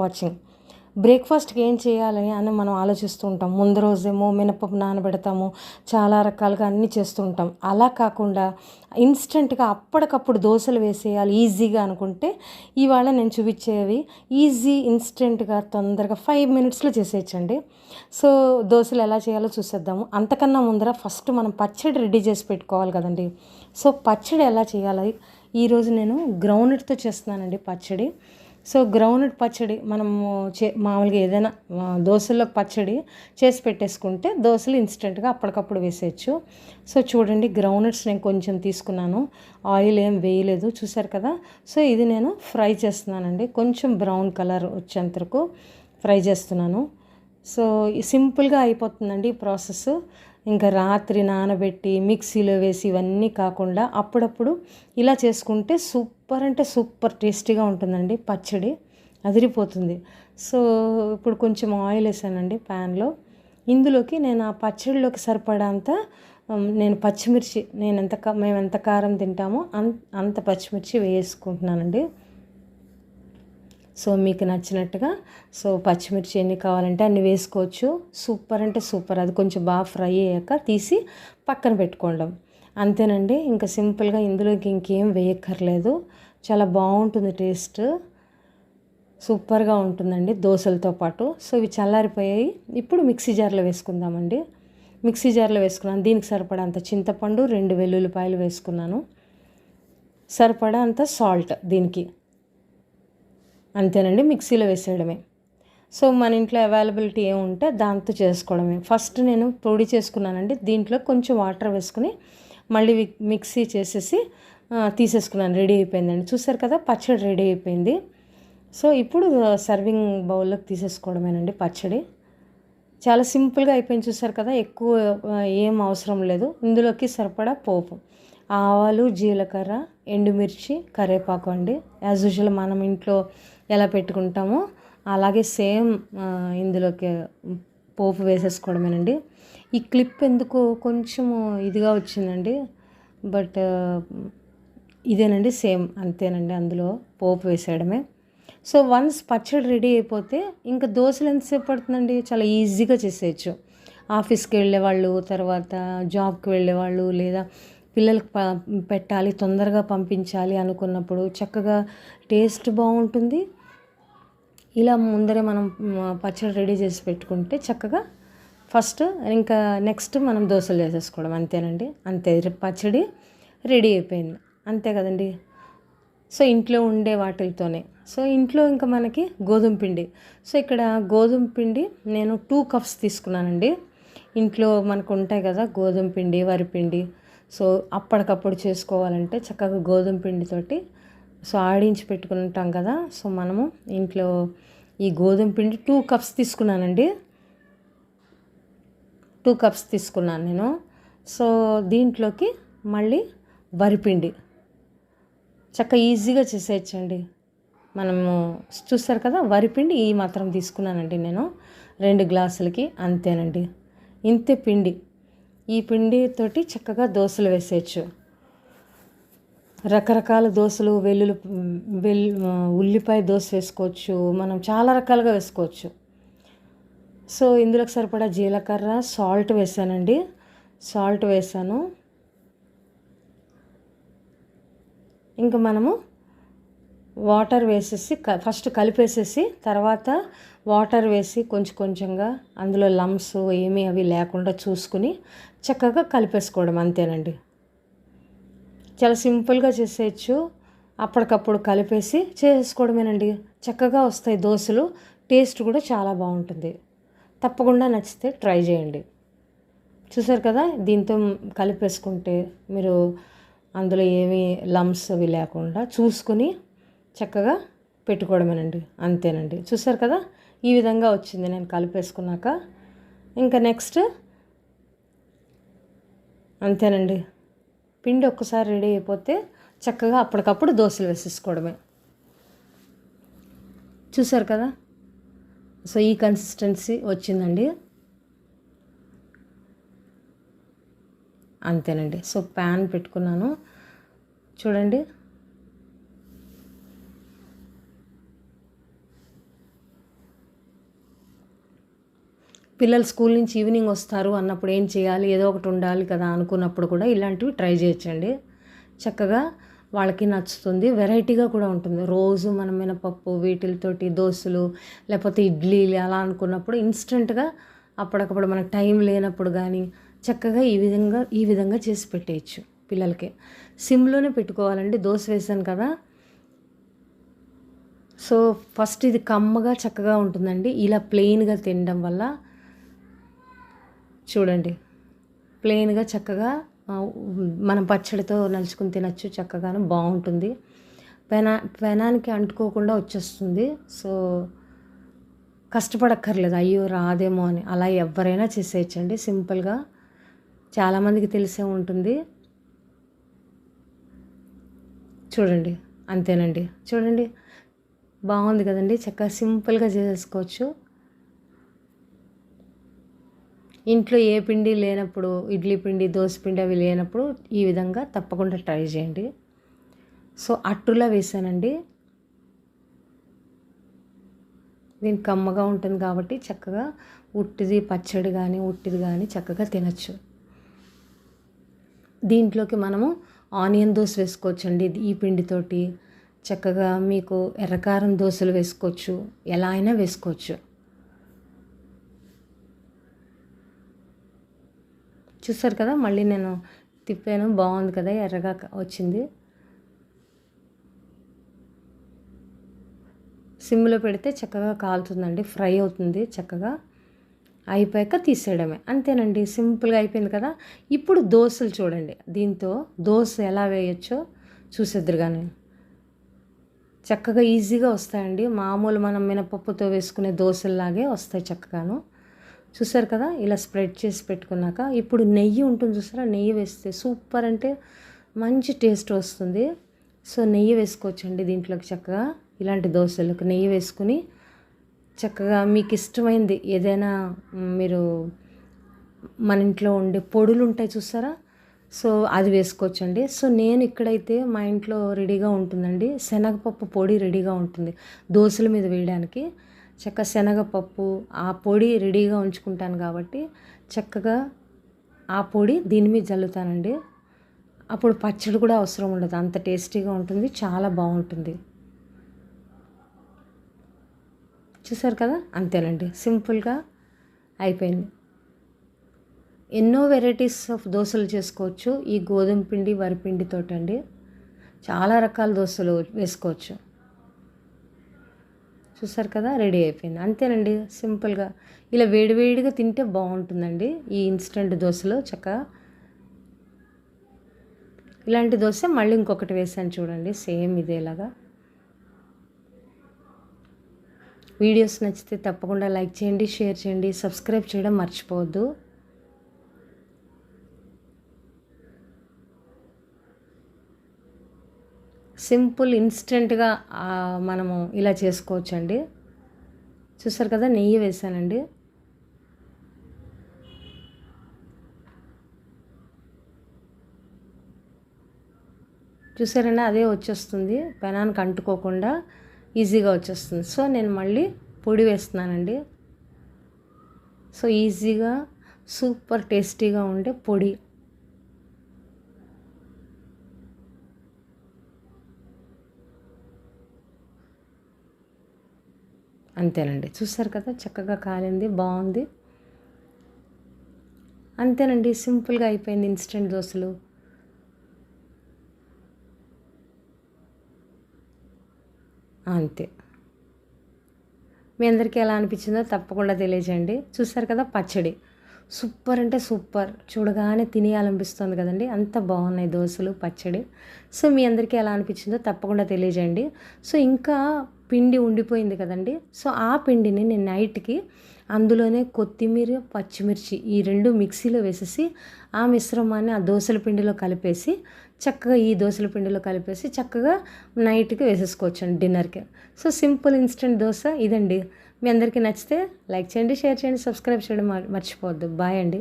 Watching బ్రేక్ఫాస్ట్కి ఏం చేయాలని అని మనం ఆలోచిస్తూ ఉంటాం. ముందు రోజేమో మినపప్పు నానబెడతాము. చాలా రకాలుగా అన్నీ చేస్తుంటాం అలా కాకుండా ఇన్స్టెంట్గా అప్పటికప్పుడు దోశలు వేసేయాలి. ఈజీగా అనుకుంటే ఇవాళ నేను చూపించేవి ఈజీ ఇన్స్టెంట్గా తొందరగా ఫైవ్ మినిట్స్లో చేసేయచ్చండి. సో దోశలు ఎలా చేయాలో చూసేద్దాము. అంతకన్నా ముందర ఫస్ట్ మనం పచ్చడి రెడీ చేసి పెట్టుకోవాలి కదండి. సో పచ్చడి ఎలా చేయాలి? ఈరోజు నేను గ్రౌండ్తో చేస్తున్నానండి పచ్చడి. సో గ్రౌండ్ పచ్చడి మనము చే మామూలుగా ఏదైనా దోశల్లో పచ్చడి చేసి పెట్టేసుకుంటే దోశలు ఇన్స్టెంట్గా అప్పటికప్పుడు వేసేయచ్చు. సో చూడండి గ్రౌండ్స్ నేను కొంచెం తీసుకున్నాను. ఆయిల్ ఏం వేయలేదు చూసారు కదా? సో ఇది నేను ఫ్రై చేస్తున్నానండి. కొంచెం బ్రౌన్ కలర్ వచ్చేంతరకు ఫ్రై చేస్తున్నాను. సో సింపుల్గా అయిపోతుందండి ఈ ప్రాసెస్. ఇంకా రాత్రి నానబెట్టి మిక్సీలో వేసి ఇవన్నీ కాకుండా అప్పుడప్పుడు ఇలా చేసుకుంటే సూపర్ అంటే సూపర్ టేస్టీగా ఉంటుందండి పచ్చడి. అదిరిపోతుంది. సో ఇప్పుడు కొంచెం ఆయిల్ వేసానండి ప్యాన్లో. ఇందులోకి నేను ఆ పచ్చడిలోకి సరిపడంత నేను పచ్చిమిర్చి నేను ఎంత కా- మేము ఎంత కారం తింటామో అంత అంత పచ్చిమిర్చి వేసుకుంటున్నానండి. సో మీకు నచ్చినట్టుగా సో పచ్చిమిర్చి ఎన్ని కావాలంటే అన్ని వేసుకోవచ్చు. సూపర్ అంటే సూపర్. అది కొంచెం బాగా ఫ్రై అయ్యాక తీసి పక్కన పెట్టుకోవడం. అంతేనండి. ఇంకా సింపుల్గా ఇందులోకి ఇంకేం వేయక్కర్లేదు. చాలా బాగుంటుంది టేస్ట్. సూపర్గా ఉంటుందండి దోశలతో పాటు. సో ఇవి చల్లారిపోయాయి. ఇప్పుడు మిక్సీ జార్లో వేసుకుందామండి. మిక్సీ జార్లో వేసుకున్నాను. దీనికి సరిపడా అంత చింతపండు రెండు వెల్లుల్లిపాయలు వేసుకున్నాను. సరిపడా అంత సాల్ట్ దీనికి. అంతేనండి మిక్సీలో వేసేయడమే. సో మన ఇంట్లో అవైలబిలిటీ ఏముంటే దాంతో చేసుకోవడమే. ఫస్ట్ నేను పొడి చేసుకున్నానండి దీంట్లో కొంచెం వాటర్ వేసుకుని మళ్ళీ మిక్సీ చేసేసి తీసేసుకున్నాను రెడీ అయిపోయిందండి. చూసారు కదా పచ్చడి రెడీ అయిపోయింది. సో ఇప్పుడు సర్వింగ్ బౌల్లోకి తీసేసుకోవడమేనండి పచ్చడి. చాలా సింపుల్గా అయిపోయింది చూసారు కదా ఎక్కువ ఏం అవసరం లేదు. ఇందులోకి సరిపడా పోపు. ఆవాలు జీలకర్ర ఎండుమిర్చి కరివేపాకు అండి. యాజ్ యూజువల్ మనం ఇంట్లో ఎలా పెట్టుకుంటామో అలాగే సేమ్ ఇందులోకి పోపు వేసేసుకోవడమేనండి. ఈ క్లిప్ ఎందుకు కొంచెము ఇదిగా వచ్చిందండి బట్ ఇదేనండి సేమ్ అంతేనండి అందులో పోపు వేసేయడమే. సో వన్స్ పచ్చడి రెడీ అయిపోతే ఇంకా దోశలు ఎంతసేపు పడుతుందండి? చాలా ఈజీగా చేసేయచ్చు. ఆఫీస్కి వెళ్ళేవాళ్ళు తర్వాత జాబ్కి వెళ్ళేవాళ్ళు లేదా పిల్లలకు ప పెట్టాలి తొందరగా పంపించాలి అనుకున్నప్పుడు చక్కగా టేస్ట్ బాగుంటుంది. ఇలా ముందరే మనం పచ్చడి రెడీ చేసి పెట్టుకుంటే చక్కగా ఫస్ట్ ఇంకా నెక్స్ట్ మనం దోశలు వేసేసుకోవడం అంతేనండి. అంతే పచ్చడి రెడీ అయిపోయింది. అంతే కదండి. సో ఇంట్లో ఉండే వాటితోనే. సో ఇంట్లో ఇంకా మనకి గోధుమ పిండి. సో ఇక్కడ గోధుమ పిండి నేను టూ కప్స్ తీసుకున్నానండి. ఇంట్లో మనకు ఉంటాయి కదా గోధుమ పిండి వరిపిండి సో అప్పటికప్పుడు చేసుకోవాలంటే చక్కగా గోధుమ పిండితోటి సో ఆడించి పెట్టుకుని ఉంటాం కదా సో మనము ఇంట్లో ఈ గోధుమ పిండి టూ కప్స్ తీసుకున్నానండి. టూ కప్స్ తీసుకున్నాను నేను. సో దీంట్లోకి మళ్ళీ వరిపిండి చక్క ఈజీగా చేసేయచ్చండి. మనము చూస్తారు కదా వరిపిండి ఈ మాత్రం తీసుకున్నానండి నేను. రెండు గ్లాసులకి అంతేనండి. ఇంతే పిండి. ఈ పిండితోటి చక్కగా దోశలు వేసేయచ్చు. రకరకాల దోశలు వెల్లుల్లి వెల్ ఉల్లిపాయ దోశ వేసుకోవచ్చు. మనం చాలా రకాలుగా వేసుకోవచ్చు. సో ఇందులోకి సరిపడా జీలకర్ర సాల్ట్ వేసానండి. సాల్ట్ వేసాను. ఇంకా మనము వాటర్ వేసేసి క ఫస్ట్ కలిపేసేసి తర్వాత వాటర్ వేసి కొంచెం కొంచెంగా అందులో లమ్స్ ఏమీ అవి లేకుండా చూసుకుని చక్కగా కలిపేసుకోవడం అంతేనండి. చాలా సింపుల్గా చేసేయచ్చు. అప్పటికప్పుడు కలిపేసి చేసుకోవడమేనండి. చక్కగా వస్తాయి దోశలు. టేస్ట్ కూడా చాలా బాగుంటుంది. తప్పకుండా నచ్చితే ట్రై చేయండి. చూసారు కదా దీంతో కలిపేసుకుంటే మీరు అందులో ఏమీ లమ్స్ అవి లేకుండా చూసుకుని చక్కగా పెట్టుకోవడమేనండి. అంతేనండి. చూసారు కదా ఈ విధంగా వచ్చింది నేను కలిపేసుకున్నాక. ఇంకా నెక్స్ట్ అంతేనండి. పిండి ఒక్కసారి రెడీ అయిపోతే చక్కగా అప్పటికప్పుడు దోశలు వేసేసుకోవడమే. చూసారు కదా? సో ఈ కన్సిస్టెన్సీ వచ్చిందండి. అంతేనండి. సో ప్యాన్ పెట్టుకున్నాను. చూడండి. పిల్లలు స్కూల్ నుంచి ఈవినింగ్ వస్తారు అన్నప్పుడు ఏం చేయాలి? ఏదో ఒకటి ఉండాలి కదా అనుకున్నప్పుడు కూడా ఇలాంటివి ట్రై చేయొచ్చండి. చక్కగా వాళ్ళకి నచ్చుతుంది. వెరైటీగా కూడా ఉంటుంది. రోజు మనం మినపప్పు వీటితోటి దోశలు లేకపోతే ఇడ్లీలు అలా అనుకున్నప్పుడు ఇన్స్టెంట్గా అప్పటికప్పుడు మనకు టైం లేనప్పుడు కానీ చక్కగా ఈ విధంగా ఈ విధంగా చేసి పెట్టేయచ్చు పిల్లలకి. సిమ్లోనే పెట్టుకోవాలండి. దోశ వేసాను కదా. సో ఫస్ట్ ఇది కమ్మగా చక్కగా ఉంటుందండి. ఇలా ప్లెయిన్గా తినడం వల్ల చూడండి. ప్లెయిన్గా చక్కగా మనం పచ్చడితో నలుచుకుని తినచ్చు చక్కగాను బాగుంటుంది. పెనా పెనానికి అంటుకోకుండా వచ్చేస్తుంది. సో కష్టపడక్కర్లేదు. అయ్యో రాదేమో అని అలా ఎవరైనా చేసేయచ్చండి. సింపుల్గా చాలామందికి తెలిసే ఉంటుంది. చూడండి అంతేనండి. చూడండి బాగుంది కదండి. చక్కగా సింపుల్గా చేసేసుకోవచ్చు. ఇంట్లో ఏ పిండి లేనప్పుడు ఇడ్లీ పిండి దోశ పిండి అవి లేనప్పుడు ఈ విధంగా తప్పకుండా ట్రై చేయండి. సో అట్టులా వేసానండి. దీని కమ్మగా ఉంటుంది కాబట్టి చక్కగా ఉట్టిది పచ్చడి కానీ ఉట్టిది కానీ చక్కగా తినచ్చు. దీంట్లోకి మనము ఆనియన్ దోశ వేసుకోవచ్చండి. ఈ పిండితోటి చక్కగా మీకు ఎర్రకారం దోశలు వేసుకోవచ్చు. ఎలా అయినా వేసుకోవచ్చు. చూస్తారు కదా మళ్ళీ నేను తిప్పాను. బాగుంది కదా ఎర్రగా వచ్చింది. సిమ్లో పెడితే చక్కగా కాలుతుందండి ఫ్రై అవుతుంది చక్కగా. అయిపోయాక తీసేయడమే. అంతేనండి సింపుల్గా అయిపోయింది కదా. ఇప్పుడు దోశలు చూడండి. దీంతో దోశ ఎలా వేయచ్చో చూసేద్దరు కానీ చక్కగా ఈజీగా వస్తాయండి. మామూలు మనం మినపప్పుతో వేసుకునే దోశల్లాగే వస్తాయి చక్కగాను. చూసారు కదా? ఇలా స్ప్రెడ్ చేసి పెట్టుకున్నాక ఇప్పుడు నెయ్యి ఉంటుంది చూసారా? నెయ్యి వేస్తే సూపర్ అంటే మంచి టేస్ట్ వస్తుంది. సో నెయ్యి వేసుకోవచ్చండి దీంట్లోకి చక్కగా. ఇలాంటి దోశలకు నెయ్యి వేసుకుని చక్కగా మీకు ఇష్టమైంది ఏదైనా మీరు మన ఇంట్లో ఉండే పొడులు ఉంటాయి చూసారా? సో అది వేసుకోవచ్చండి. సో నేను ఇక్కడైతే మా ఇంట్లో రెడీగా ఉంటుందండి. శనగపప్పు పొడి రెడీగా ఉంటుంది దోశల మీద వేయడానికి. చక్క శనగపప్పు ఆ పొడి రెడీగా ఉంచుకుంటాను కాబట్టి చక్కగా ఆ పొడి దీని మీద జల్లుతానండి అప్పుడు పచ్చడి కూడా అవసరం ఉండదు. అంత టేస్టీగా ఉంటుంది. చాలా బాగుంటుంది. చూసారు కదా? అంతేనండి. సింపుల్గా అయిపోయింది. ఎన్నో వెరైటీస్ ఆఫ్ దోశలు చేసుకోవచ్చు. ఈ గోధుమ పిండి వరిపిండితోటండి అండి చాలా రకాల దోశలు వేసుకోవచ్చు. చూసారు కదా రెడీ అయిపోయింది. అంతేనండి సింపుల్గా. ఇలా వేడివేడిగా తింటే బాగుంటుందండి ఈ ఇన్స్టెంట్ దోశలో చక్కగా. ఇలాంటి దోశ మళ్ళీ ఇంకొకటి వేసాను చూడండి సేమ్ ఇదేలాగా. వీడియోస్ నచ్చితే తప్పకుండా లైక్ చేయండి షేర్ చేయండి సబ్స్క్రైబ్ చేయడం మర్చిపోవద్దు. సింపుల్ ఇన్స్టెంట్గా మనము ఇలా చేసుకోవచ్చండి. చూసారు కదా నెయ్యి వేసానండి. చూసారండి అదే వచ్చేస్తుంది. పెనానికి అంటుకోకుండా ఈజీగా వచ్చేస్తుంది. సో నేను మళ్ళీ పొడి వేస్తున్నానండి. సో ఈజీగా సూపర్ టేస్టీగా ఉండే పొడి. అంతేనండి. చూసారు కదా చక్కగా కాలింది బాగుంది. అంతేనండి సింపుల్గా అయిపోయింది ఇన్స్టెంట్ దోశలు. అంతే. మీ అందరికీ ఎలా అనిపించిందో తప్పకుండా తెలియజేయండి. చూసారు కదా పచ్చడి. సూపర్ అంటే సూపర్. చూడగానే తినేయాలనిపిస్తుంది కదండి. అంత బాగున్నాయి దోశలు పచ్చడి. సో మీ అందరికీ ఎలా అనిపించిందో తప్పకుండా తెలియజేయండి. సో ఇంకా పిండి ఉండిపోయింది కదండి. సో ఆ పిండిని నేను నైట్కి అందులోనే కొత్తిమీర పచ్చిమిర్చి ఈ రెండు మిక్సీలో వేసేసి ఆ మిశ్రమాన్ని ఆ దోశల పిండిలో కలిపేసి చక్కగా ఈ దోశల పిండిలో కలిపేసి చక్కగా నైట్కి వేసేసుకోవచ్చండి డిన్నర్కి. సో సింపుల్ ఇన్స్టెంట్ దోశ ఇదండి. మీ అందరికీ నచ్చితే లైక్ చేయండి షేర్ చేయండి సబ్స్క్రైబ్ చేయడం మర్చిపోవద్దు. బాయ్ అండి.